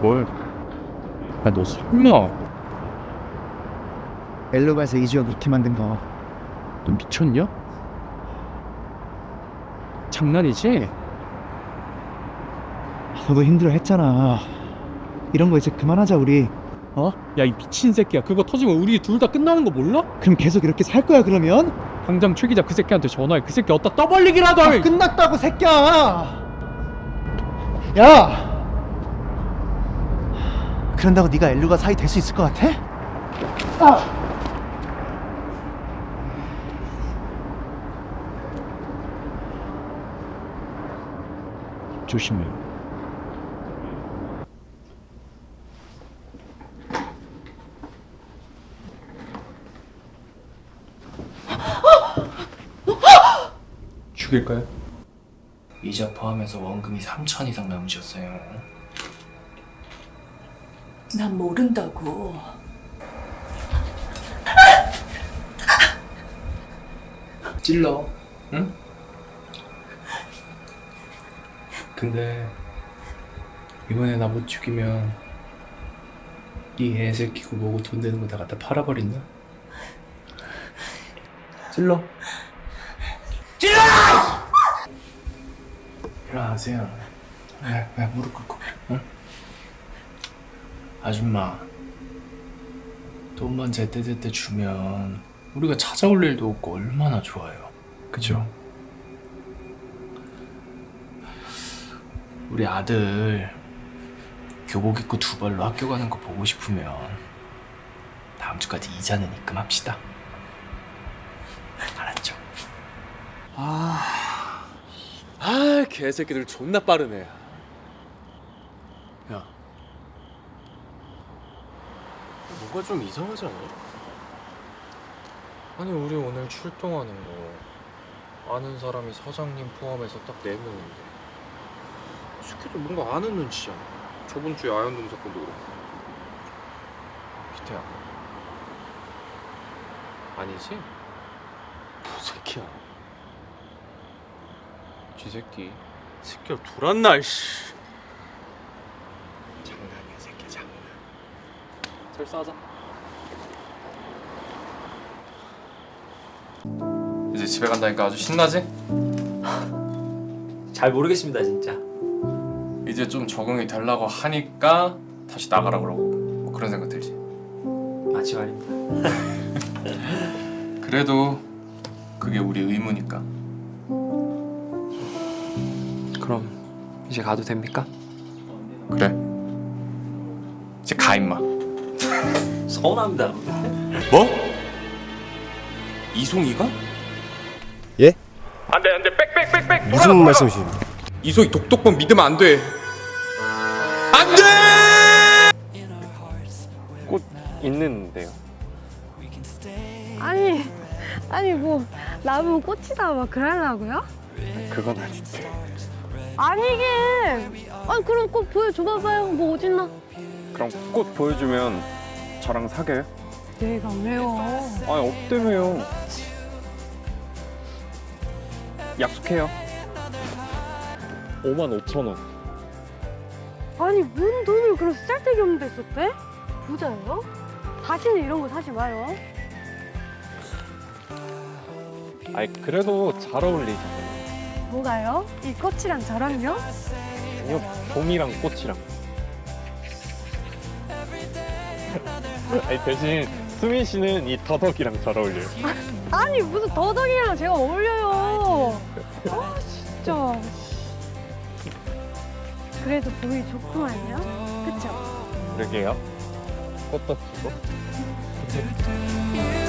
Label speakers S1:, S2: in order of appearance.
S1: 뭘? 야, 너 설마
S2: 엘로바에서 이주가 그렇게 만든 거
S1: 너 미쳤냐? 장난이지?
S2: 너도 힘들어 했잖아 이런 거 이제 그만하자 우리
S1: 어? 야, 이 미친 새끼야. 그거 터지면 우리 둘 다 끝나는 거 몰라?
S2: 그럼 계속 이렇게 살 거야 그러면?
S1: 당장 최 기자 그 새끼한테 전화해. 그 새끼 어디다 떠벌리기라도
S2: 아,
S1: 해.
S2: 끝났다고 새끼야 야 그런다고 네가 엘루가 사이 될 수 있을 것 같아? 아!
S1: 조심해. 죽일까요?
S3: 이자 포함해서 원금이 3천 이상 남으셨어요.
S4: 난 모른다고.
S3: 찔러, 응? 근데 이번에 나 못 죽이면 이 애새끼고 뭐고 돈 되는 거 다 갖다 팔아버린다. 찔러. 찔러! 일어나세요. 왜, 왜 무릎 꿇고, 응? 아줌마, 돈만 제때제때 주면 우리가 찾아올 일도 없고 얼마나 좋아요. 그죠? 우리 아들 교복 입고 두 발로 학교 가는 거 보고 싶으면 다음 주까지 이자는 입금합시다. 알았죠?
S5: 아 개새끼들 존나 빠르네 야 뭔가 좀 이상하지 않냐? 아니 우리 오늘 출동하는 거 아는 사람이 사장님 포함해서 딱 네 명인데. 이 새끼들 뭔가 아는 눈치잖아 저번 주에 아현동 사건도 그렇고. 기태야. 아니지? 뭐 새끼야. 쥐 새끼. 새끼야 돌았나 이씨 장난이야 새끼 장난 철수하자.
S6: 이제 집에 간다니까 아주 신나지?
S7: 잘 모르겠습니다 진짜.
S6: 이제 좀 적응이 되려고 하니까 다시 나가라 그러고. 뭐 그런 생각 들지?
S7: 마치 말입니다.
S6: 그래도 그게 우리 의무니까.
S5: 그럼 이제 가도 됩니까?
S6: 그래. 이제 가 임마
S7: 서운합니다
S6: 뭐? 이송이가?
S8: 무슨 말씀이십니까?
S6: 이송이 독독본 믿으면 안 돼 안 돼!
S5: 꽃 있는데요
S9: 아니, 아니 뭐 나무 꽃이다 막 그러려고요?
S5: 그건 아니지
S9: 아니긴. 아니 그럼 꽃 보여줘봐봐요. 뭐 어딨나?
S5: 그럼 꽃 보여주면 저랑 사겨요?
S9: 내가 왜요?
S5: 아니 없대매요 약속해요 5만 5천 원
S9: 아니 뭔 돈을 그런 쓸데기 없는 데 썼대? 부자예요? 다시는 이런 거 사지 마요.
S5: 아니 그래도 잘 어울리잖아요
S9: 뭐가요? 이 꽃이랑 저랑요?
S5: 아니요 봄이랑 꽃이랑 아니 대신 수민 씨는 이 더덕이랑 잘 어울려요
S9: 아니 무슨 더덕이랑 제가 어울려요. 아 진짜. 그래도 보기 좋구만요. 그쵸?
S5: 그러게요 꽃도 피고
S3: 아